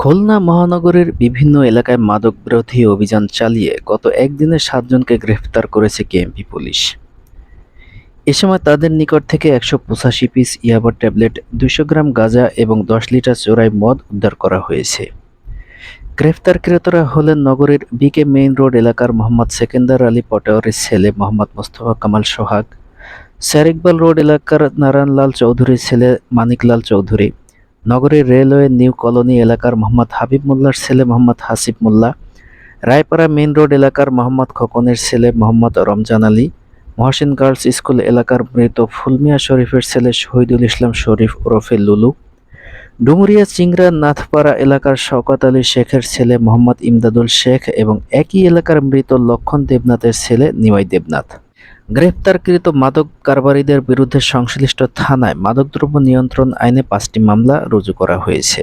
খুলনা মহানগরের বিভিন্ন এলাকায় মাদক বিরোধী অভিযান চালিয়ে গত একদিনে সাতজনকে গ্রেফতার করেছে কেএমপি পুলিশ। এ সময় তাদের নিকট থেকে একশো পঁচাশি পিস ইয়াবার ট্যাবলেট দুশো গ্রাম গাঁজা এবং দশ লিটার চোরাই মদ উদ্ধার করা হয়েছে। গ্রেফতারকৃতরা হলেন নগরের বিকে মেইন রোড এলাকার মোহাম্মদ সেকেন্দার আলী পটোয়ারের ছেলে মোহাম্মদ মোস্তফা কামাল সোহাগ, স্যার রোড এলাকার নারায়ণলাল চৌধুরীর ছেলে মানিকলাল চৌধুরী নগরীর রেলওয়ে নিউ কলোনি এলাকার মোহাম্মদ হাবিব মোল্লার ছেলে মোহাম্মদ হাসিব মোল্লা, রায়পাড়া মেইন রোড এলাকার মোহাম্মদ খোকনের ছেলে মোহাম্মদ রমজান আলী, মহসিন গার্লস স্কুল এলাকার মৃত ফুলমিয়া শরীফের ছেলে শহীদুল ইসলাম শরীফ ওরফে লুলু, ডুমুরিয়া চিংড়া নাথপাড়া এলাকার শওকত আলী শেখের ছেলে মোহাম্মদ ইমদাদুল শেখ এবং একই এলাকার মৃত লক্ষণ দেবনাথের ছেলে নিমাই দেবনাথ। গ্রেপ্তারকৃত মাদক কারবারিদের বিরুদ্ধে সংশ্লিষ্ট থানায় মাদকদ্রব্য নিয়ন্ত্রণ আইনে পাঁচটি মামলা রুজু করা হয়েছে।